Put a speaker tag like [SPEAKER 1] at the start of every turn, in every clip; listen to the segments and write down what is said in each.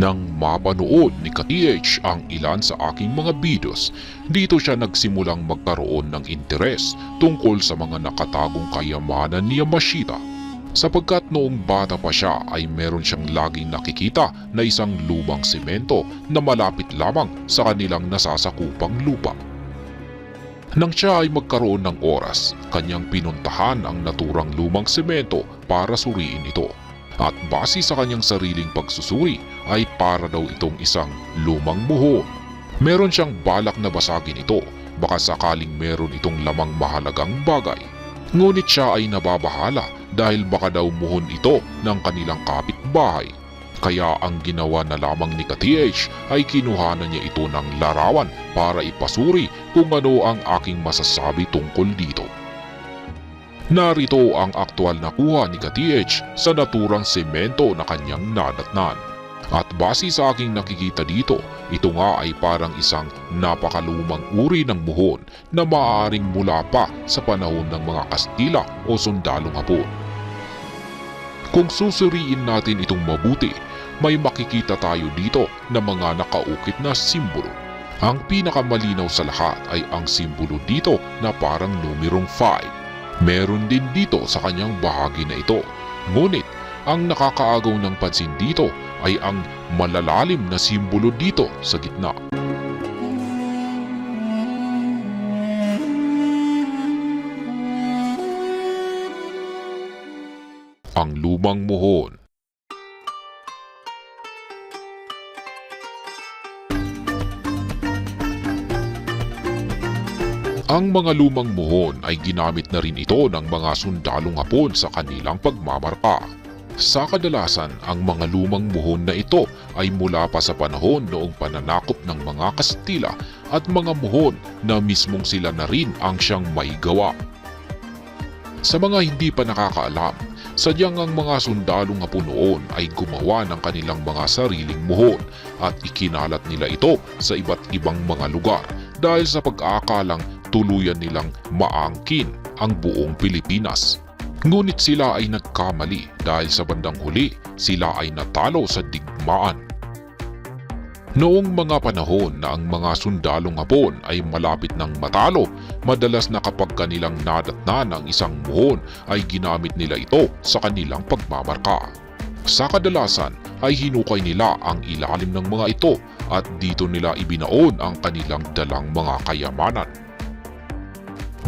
[SPEAKER 1] Nang mapanood ni ka-TH ang ilan sa aking mga videos, dito siya nagsimulang magkaroon ng interes tungkol sa mga nakatagong kayamanan ni Yamashita. Sapagkat noong bata pa siya ay meron siyang laging nakikita na isang lumang semento na malapit lamang sa kanilang nasasakupang lupa. Nang siya ay magkaroon ng oras, kanyang pinuntahan ang naturang lumang semento para suriin ito. At base sa kanyang sariling pagsusuri ay para daw itong isang lumang muhon. Meron siyang balak na basagin ito, baka sakaling meron itong lamang mahalagang bagay. Ngunit siya ay nababahala dahil baka daw muhon ito ng kanilang kapitbahay. Kaya ang ginawa na lamang ni ka-TH ay kinuhanan niya ito ng larawan para ipasuri kung ano ang aking masasabi tungkol dito. Narito ang aktwal na kuha ni ka-TH sa naturang semento na kanyang nadatnan. At base sa aking nakikita dito, ito nga ay parang isang napakalumang uri ng muhon na maaaring mula pa sa panahon ng mga Kastila o sundalong Hapon. Kung susuriin natin itong mabuti, may makikita tayo dito na mga nakaukit na simbolo. Ang pinakamalinaw sa lahat ay ang simbolo dito na parang numerong 5. Meron din dito sa kanyang bahagi na ito. Ngunit ang nakakaagaw ng pansin dito ay ang malalalim na simbolo dito sa gitna. Ang lumang muhon Ang mga lumang muhon ay ginamit na rin ito ng mga sundalong hapon sa kanilang pagmamarka. Sa kadalasan, ang mga lumang muhon na ito ay mula pa sa panahon noong pananakop ng mga Kastila at mga muhon na mismong sila na rin ang siyang may gawa. Sa mga hindi pa nakakaalam, sadyang ang mga sundalong hapon noon ay gumawa ng kanilang mga sariling muhon at ikinalat nila ito sa iba't ibang mga lugar dahil sa pag-aakalang tuluyan nilang maangkin ang buong Pilipinas. Ngunit sila ay nagkamali dahil sa bandang huli sila ay natalo sa digmaan. Noong mga panahon na ang mga sundalong hapon ay malapit ng matalo, madalas na kapag kanilang nadatnan ang isang muhon ay ginamit nila ito sa kanilang pagmamarka. Sa kadalasan ay hinukay nila ang ilalim ng mga ito at dito nila ibinaon ang kanilang dalang mga kayamanan.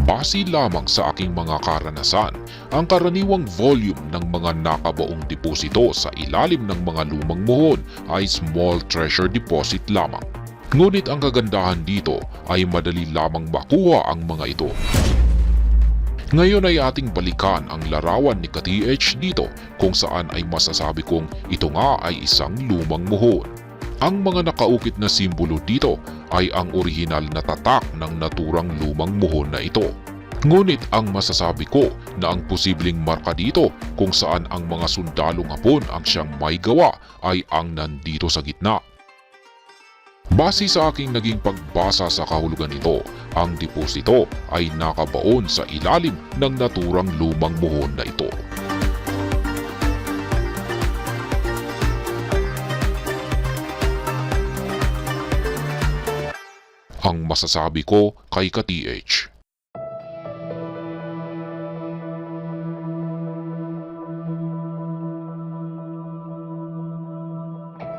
[SPEAKER 1] Base lamang sa aking mga karanasan, ang karaniwang volume ng mga nakabaong deposito sa ilalim ng mga lumang muhon ay small treasure deposit lamang. Ngunit ang kagandahan dito ay madali lamang makuha ang mga ito. Ngayon ay ating balikan ang larawan ni ka-TH dito kung saan ay masasabi kong ito nga ay isang lumang muhon. Ang mga nakaukit na simbolo dito ay ang orihinal na tatak ng naturang lumang muhon na ito. Ngunit ang masasabi ko na ang posibleng marka dito kung saan ang mga sundalong hapon ang siyang may gawa ay ang nandito sa gitna. Base sa aking naging pagbasa sa kahulugan nito, ang deposito ay nakabaon sa ilalim ng naturang lumang muhon na ito. Ang masasabi ko kay ka-TH.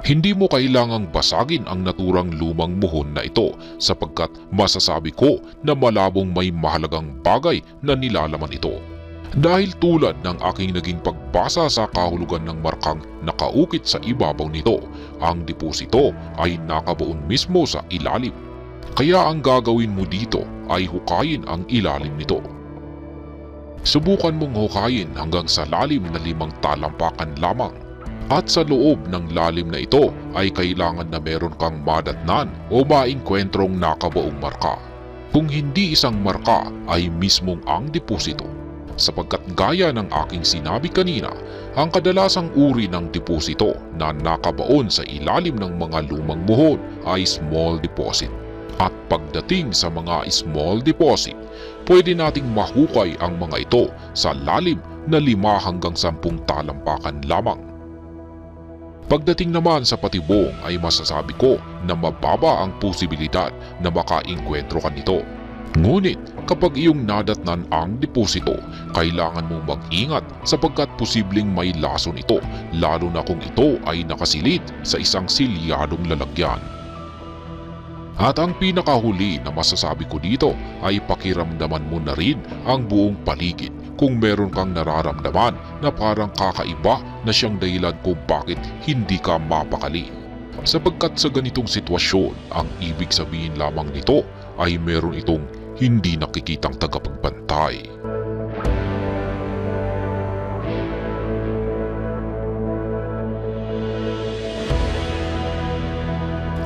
[SPEAKER 1] Hindi mo kailangang basagin ang naturang lumang muhon na ito sapagkat masasabi ko na malabong may mahalagang bagay na nilalaman ito. Dahil tulad ng aking naging pagbasa sa kahulugan ng markang nakaukit sa ibabaw nito, ang deposito ay nakabaon mismo sa ilalim. Kaya ang gagawin mo dito ay hukayin ang ilalim nito. Subukan mong hukayin hanggang sa lalim na limang talampakan lamang at sa loob ng lalim na ito ay kailangan na meron kang madatnan o maingkwentrong nakabaong marka. Kung hindi isang marka ay mismong ang deposito. Sapagkat gaya ng aking sinabi kanina, ang kadalasang uri ng deposito na nakabaon sa ilalim ng mga lumang muhon ay small deposit. At pagdating sa mga small deposit, pwede nating mahukay ang mga ito sa lalim na lima hanggang sampung talampakan lamang. Pagdating naman sa patibong ay masasabi ko na mababa ang posibilidad na makainkwentro ka nito. Ngunit kapag iyong nadatnan ang deposito, kailangan mong mag-ingat sapagkat posibleng may lason ito lalo na kung ito ay nakasilid sa isang silyadong lalagyan. At ang pinakahuli na masasabi ko dito ay pakiramdaman mo na rin ang buong paligid kung meron kang nararamdaman na parang kakaiba na siyang dahilan kung bakit hindi ka mapakali. Sapagkat sa ganitong sitwasyon, ang ibig sabihin lamang nito ay meron itong hindi nakikitang tagapagbantay.